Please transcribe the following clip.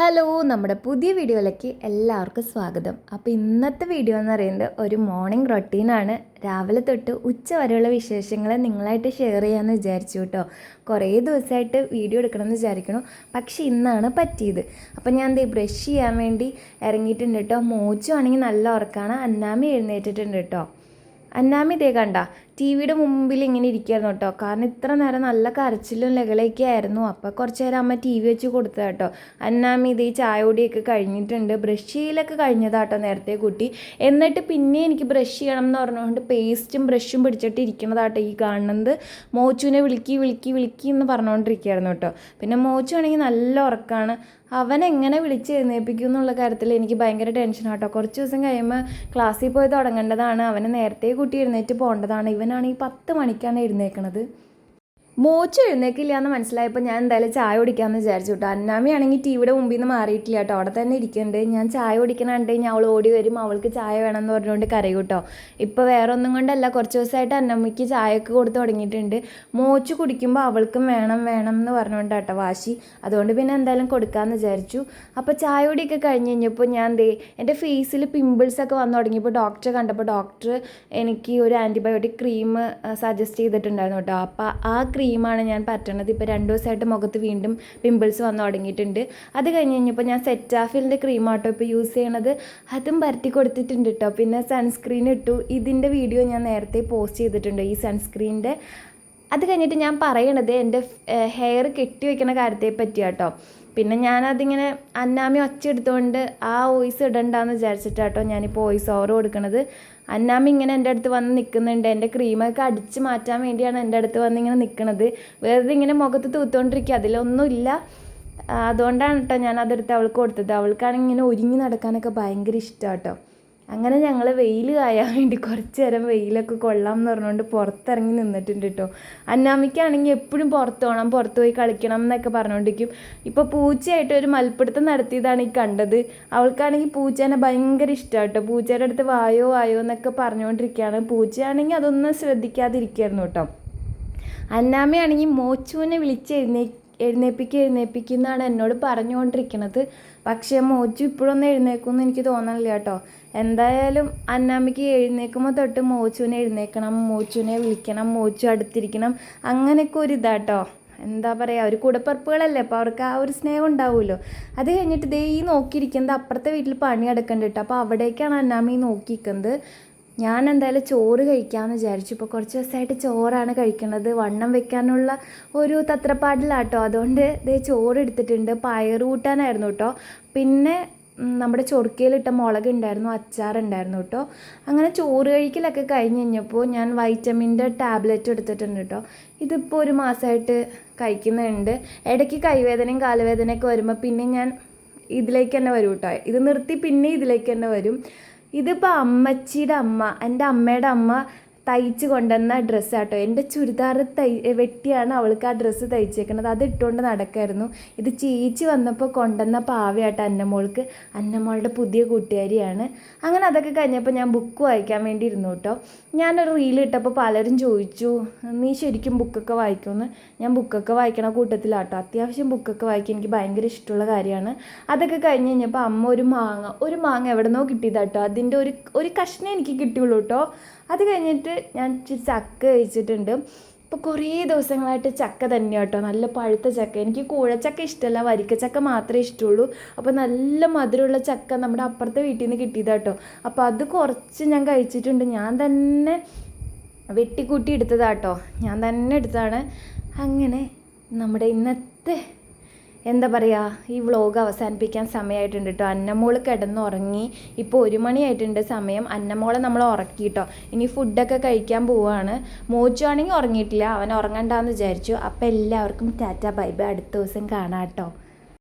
Hello നമ്മുടെ പുതിയ വീഡിയോയിലേക്ക് എല്ലാവർക്കും സ്വാഗതം. അപ്പോൾ ഇന്നത്തെ വീഡിയോ എന്ന് പറയുന്നത് ഒരു മോർണിംഗ് റൊട്ടീനാണ് രാവിലെ തൊട്ട് ഉച്ച വരെയുള്ള വിശേഷങ്ങൾ നിങ്ങളായിട്ട് ഷെയർ ചെയ്യാമെന്ന് വിചാരിച്ചു കേട്ടോ. കുറേ ദിവസമായിട്ട് വീഡിയോ എടുക്കണമെന്ന് വിചാരിക്കണം പക്ഷേ ഇന്നാണ് പറ്റിയത്. അപ്പോൾ ഞാൻ ദേ ബ്രഷ് ചെയ്യാൻ വേണ്ടി ഇറങ്ങിയിട്ടുണ്ട് കേട്ടോ. മോച്ചു ആണെങ്കിൽ നല്ല ഉറക്കാണ്. അന്നാമി എഴുന്നേറ്റിട്ടുണ്ട് കേട്ടോ. അന്നാമി ഇതേ കണ്ട ടി വിയുടെ മുമ്പിൽ ഇങ്ങനെ ഇരിക്കുകയായിരുന്നു കേട്ടോ. കാരണം ഇത്ര നേരം നല്ല കരച്ചിലും ലഹളയൊക്കെ ആയിരുന്നു. അപ്പോൾ കുറച്ച് നേരം അമ്മ ടി വി വെച്ച് കൊടുത്തത് കേട്ടോ. അന്നാമ്മ ഇത് ഈ ചായ പൊടിയൊക്കെ കഴിഞ്ഞിട്ടുണ്ട്. ബ്രഷ് ചെയ്യലൊക്കെ കഴിഞ്ഞതാട്ടോ നേരത്തെ കുട്ടി. എന്നിട്ട് പിന്നെ എനിക്ക് ബ്രഷ് ചെയ്യണം എന്ന് പറഞ്ഞുകൊണ്ട് പേസ്റ്റും ബ്രഷും പിടിച്ചിട്ട് ഇരിക്കുന്നതാട്ടോ ഈ കാണുന്നത്. മോച്ചുവിനെ വിളിക്കി വിളിക്കി വിളിക്കി എന്ന് പറഞ്ഞുകൊണ്ടിരിക്കുകയായിരുന്നു കേട്ടോ. പിന്നെ മോച്ചു ആണെങ്കിൽ നല്ല ഉറക്കമാണ് അവൻ എങ്ങനെ വിളിച്ച് എഴുന്നേൽപ്പിക്കും എന്നുള്ള കാര്യത്തിൽ എനിക്ക് ഭയങ്കര ടെൻഷനാട്ടോ കുറച്ച് ദിവസം കഴിയുമ്പോൾ ക്ലാസ്സിൽ പോയി തുടങ്ങേണ്ടതാണ്. അവന് നേരത്തെ കൂട്ടി എഴുന്നേറ്റ് പോകേണ്ടതാണ്. ഇവനാണെങ്കിൽ പത്ത് മണിക്കാണ് എഴുന്നേൽക്കണത് മോച്ച് എഴുന്നേക്കില്ല എന്ന് മനസ്സിലായപ്പോൾ ഞാൻ എന്തായാലും ചായ കുടിക്കാമെന്ന് വിചാരിച്ചു കേട്ടോ അന്നാമയാണെങ്കിൽ ടി വിയുടെ മുമ്പിൽ നിന്ന് മാറിയിട്ടില്ല കേട്ടോ അവിടെ തന്നെ ഇരിക്കുന്നുണ്ട് ഞാൻ ചായ കുടിക്കണ ഞാൻ അവൾ ഓടി വരും. അവൾക്ക് ചായ വേണമെന്ന് പറഞ്ഞുകൊണ്ട് കറി കേട്ടോ ഇപ്പോൾ വേറെ ഒന്നും കൊണ്ടല്ല. കുറച്ച് ദിവസമായിട്ട് അന്നമ്മയ്ക്ക് ചായയൊക്കെ കൊടുത്ത് തുടങ്ങിയിട്ടുണ്ട്. മോച്ച് കുടിക്കുമ്പോൾ അവൾക്കും വേണം വേണം എന്ന് പറഞ്ഞുകൊണ്ട് കേട്ടോ വാശി. അതുകൊണ്ട് പിന്നെ എന്തായാലും കൊടുക്കാമെന്ന് വിചാരിച്ചു. അപ്പോൾ ചായ കുടിയൊക്കെ കഴിഞ്ഞ് കഴിഞ്ഞപ്പോൾ ഞാൻ എന്തേ എന്റെ ഫേസിൽ പിമ്പിൾസ് ഒക്കെ വന്നു തുടങ്ങിയപ്പോൾ ഡോക്ടറെ കണ്ടപ്പോൾ ഡോക്ടർ എനിക്ക് ഒരു ആന്റിബയോട്ടിക് ക്രീം സജസ്റ്റ് ചെയ്തിട്ടുണ്ടായിരുന്നു കേട്ടോ അപ്പോൾ ആ ക്രീമാണ് ഞാൻ പറ്റണത്. ഇപ്പോൾ രണ്ട് ദിവസമായിട്ട് മുഖത്ത് വീണ്ടും പിമ്പിൾസ് വന്നു തുടങ്ങിയിട്ടുണ്ട്. അത് കഴിഞ്ഞ് കഴിഞ്ഞപ്പോൾ ഞാൻ സെറ്റാഫിലിന്റെ ക്രീമാട്ടോ ഇപ്പോൾ യൂസ് ചെയ്യണത്. അതും പരത്തി കൊടുത്തിട്ടുണ്ട് കേട്ടോ പിന്നെ സൺസ്ക്രീൻ ഇട്ടു. ഇതിന്റെ വീഡിയോ ഞാൻ നേരത്തെ പോസ്റ്റ് ചെയ്തിട്ടുണ്ട് ഈ സൺസ്ക്രീനിന്റെ അത് കഴിഞ്ഞിട്ട് ഞാൻ പറയണത് എന്റെ ഹെയർ കെട്ടി വയ്ക്കുന്ന കാര്യത്തെ പറ്റിയാട്ടോ പിന്നെ ഞാനതിങ്ങനെ അന്നാമി ഒച്ച എടുത്തുകൊണ്ട് ആ വോയിസ് ഇടണ്ടെന്ന് വിചാരിച്ചിട്ടാട്ടോ ഞാനിപ്പോൾ വോയിസ് ഓവർ കൊടുക്കണത്. അന്നാമി ഇങ്ങനെ എന്റെ അടുത്ത് വന്ന് നിൽക്കുന്നുണ്ട് എന്റെ ക്രീമൊക്കെ അടിച്ച് മാറ്റാൻ വേണ്ടിയാണ് എന്റെ അടുത്ത് വന്ന് ഇങ്ങനെ നിൽക്കുന്നത് വെറുതെ ഇങ്ങനെ മുഖത്ത് തൂത്തുകൊണ്ടിരിക്കുക അതിലൊന്നുമില്ല അതുകൊണ്ടാണ് കേട്ടോ ഞാൻ അതെടുത്ത് അവൾക്ക് കൊടുത്തത്. അവൾക്കാണെങ്കിൽ ഇങ്ങനെ ഒരുങ്ങി നടക്കാനൊക്കെ ഭയങ്കര ഇഷ്ടമാണ് കേട്ടോ അങ്ങനെ ഞങ്ങൾ വെയിൽ കായാൻ വേണ്ടി കുറച്ച് നേരം വെയിലൊക്കെ കൊള്ളാം എന്ന് പറഞ്ഞുകൊണ്ട് പുറത്തിറങ്ങി നിന്നിട്ടുണ്ട് കേട്ടോ അന്നാമിക്കാണെങ്കിൽ എപ്പോഴും പുറത്ത് പോകണം പുറത്ത് പോയി കളിക്കണം എന്നൊക്കെ പറഞ്ഞുകൊണ്ടിരിക്കും ഇപ്പോൾ പൂച്ചയായിട്ട് ഒരു മൽപ്പിടുത്തം നടത്തിയതാണ് ഈ കണ്ടത്. അവൾക്കാണെങ്കിൽ പൂച്ചേനെ ഭയങ്കര ഇഷ്ടമാണ് കേട്ടോ പൂച്ചയുടെ അടുത്ത് വായോ വായോ എന്നൊക്കെ പറഞ്ഞുകൊണ്ടിരിക്കുകയാണ് പൂച്ചയാണെങ്കിൽ അതൊന്നും ശ്രദ്ധിക്കാതിരിക്കുകയായിരുന്നു കേട്ടോ അന്നാമയാണെങ്കിൽ മോച്ചുവിനെ വിളിച്ച് എഴുന്നേ എഴുന്നേപ്പിക്കുക എഴുന്നേപ്പിക്കുന്നതാണ് എന്നോട് പറഞ്ഞുകൊണ്ടിരിക്കുന്നത് പക്ഷേ മോച്ചു ഇപ്പോഴൊന്നും എഴുന്നേക്കുമെന്ന് എനിക്ക് തോന്നണില്ല കേട്ടോ എന്തായാലും അന്നാമ്മയ്ക്ക് എഴുന്നേക്കുമ്പോൾ തൊട്ട് മോച്ചുവിനെ എഴുന്നേക്കണം മോച്ചുവിനെ വിളിക്കണം മോച്ചു അടുത്തിരിക്കണം. അങ്ങനെയൊക്കെ ഒരു ഇതാട്ടോ. എന്താ പറയുക ഒരു കൂടപ്പറപ്പുകളല്ലേ? അപ്പോൾ അവർക്ക് ആ ഒരു സ്നേഹം ഉണ്ടാവുമല്ലോ. അത് കഴിഞ്ഞിട്ട് ദേ ഈ നോക്കിയിരിക്കുന്നത് അപ്പുറത്തെ വീട്ടിൽ പണി എടുക്കേണ്ട കേട്ടോ. അപ്പോൾ അവിടേക്കാണ് അന്നാമ്മ ഈ നോക്കിയിരിക്കുന്നത്. ഞാൻ എന്തായാലും ചോറ് കഴിക്കാമെന്ന് വിചാരിച്ചു. ഇപ്പോൾ കുറച്ച് ദിവസമായിട്ട് ചോറാണ് കഴിക്കുന്നത്. വണ്ണം വെക്കാനുള്ള ഒരു തത്രപ്പാടിലാട്ടോ. അതുകൊണ്ട് ദേ ചോറ് എടുത്തിട്ടുണ്ട്. പയറ് കൂട്ടാനായിരുന്നു കേട്ടോ. പിന്നെ നമ്മുടെ ചൊറുക്കയിലിട്ട മുളക് ഉണ്ടായിരുന്നു അച്ചാറുണ്ടായിരുന്നു കേട്ടോ. അങ്ങനെ ചോറ് കഴിക്കലൊക്കെ കഴിഞ്ഞ് കഴിഞ്ഞപ്പോൾ ഞാൻ വൈറ്റമിന്റെ ടാബ്ലറ്റ് എടുത്തിട്ടുണ്ട് കേട്ടോ. ഇതിപ്പോൾ ഒരു മാസമായിട്ട് കഴിക്കുന്നുണ്ട്. ഇടയ്ക്ക് കൈവേദനയും കാലുവേദനയൊക്കെ വരുമ്പോൾ പിന്നെ ഞാൻ ഇതിലേക്ക് തന്നെ വരും കേട്ടോ. ഇത് നിർത്തി പിന്നെ ഇതിലേക്ക് തന്നെ വരും. ഇതിപ്പോൾ അമ്മച്ചിയുടെ അമ്മ എന്റെ അമ്മയുടെ അമ്മ തയ്ച്ച് കൊണ്ടുവന്ന ഡ്രസ്സ് കേട്ടോ എന്റെ ചുരിദാർ തൈ വെട്ടിയാണ് അവൾക്ക് ആ ഡ്രസ്സ് തയ്ച്ചേക്കുന്നത്. അത് ഇട്ടുകൊണ്ട് നടക്കായിരുന്നു. ഇത് ചേച്ചി വന്നപ്പോൾ കൊണ്ടുവന്ന പാവയാട്ടോ അന്നമോൾക്ക്. അന്നമോളുടെ പുതിയ കൂട്ടുകാരിയാണ്. അങ്ങനെ അതൊക്കെ കഴിഞ്ഞപ്പോൾ ഞാൻ ബുക്ക് വായിക്കാൻ വേണ്ടി ഇരുന്നു കേട്ടോ. ഞാനൊരു റീൽ ഇട്ടപ്പോൾ പലരും ചോദിച്ചു നീ ശരിക്കും ബുക്കൊക്കെ വായിക്കുമെന്ന്? ഞാൻ ബുക്കൊക്കെ വായിക്കണ കൂട്ടത്തിലാട്ടോ. അത്യാവശ്യം ബുക്കൊക്കെ വായിക്കാൻ എനിക്ക് ഭയങ്കര ഇഷ്ടമുള്ള കാര്യമാണ്. അതൊക്കെ കഴിഞ്ഞ് കഴിഞ്ഞപ്പോൾ അമ്മ ഒരു മാങ്ങ ഒരു മാങ്ങ എവിടെ നിന്നോ കിട്ടിയതാട്ടോ. അതിന്റെ ഒരു ഒരു കഷ്ണം എനിക്ക് കിട്ടിയുള്ളൂ കേട്ടോ. അത് കഴിഞ്ഞിട്ട് ഞാൻ ചക്ക കഴിച്ചിട്ടുണ്ട്. ഇപ്പോൾ കുറേ ദിവസങ്ങളായിട്ട് ചക്ക തന്നെയാണ് കേട്ടോ. നല്ല പഴുത്ത ചക്ക. എനിക്ക് കൂഴച്ചക്ക ഇഷ്ടമല്ല വരിക്കച്ചക്ക മാത്രമേ ഇഷ്ടമുള്ളൂ. അപ്പോൾ നല്ല മധുരമുള്ള ചക്ക നമ്മുടെ അപ്പുറത്തെ വീട്ടിൽ നിന്ന് കിട്ടിയതാട്ടോ അപ്പോൾ അത് കുറച്ച് ഞാൻ കഴിച്ചിട്ടുണ്ട്. ഞാൻ തന്നെ വെട്ടിക്കൂട്ടി എടുത്തതാട്ടോ ഞാൻ തന്നെ എടുത്താണ് അങ്ങനെ നമ്മുടെ ഇന്നത്തെ എന്താ പറയുക ഈ വ്ളോഗ് അവസാനിപ്പിക്കാൻ സമയമായിട്ടുണ്ട് കേട്ടോ അന്നമോൾ കിടന്നുറങ്ങി. ഇപ്പോൾ ഒരു മണിയായിട്ടുണ്ട് സമയം. അന്നമോളെ നമ്മൾ ഉറക്കി കേട്ടോ ഇനി ഫുഡൊക്കെ കഴിക്കാൻ പോവുകയാണ് മോച്ചു ആണെങ്കിൽ ഉറങ്ങിയിട്ടില്ല. അവൻ ഉറങ്ങണ്ടെന്ന് വിചാരിച്ചു. അപ്പോൾ എല്ലാവർക്കും ടാറ്റ ബൈ ബൈ. അടുത്ത ദിവസം കാണാം കേട്ടോ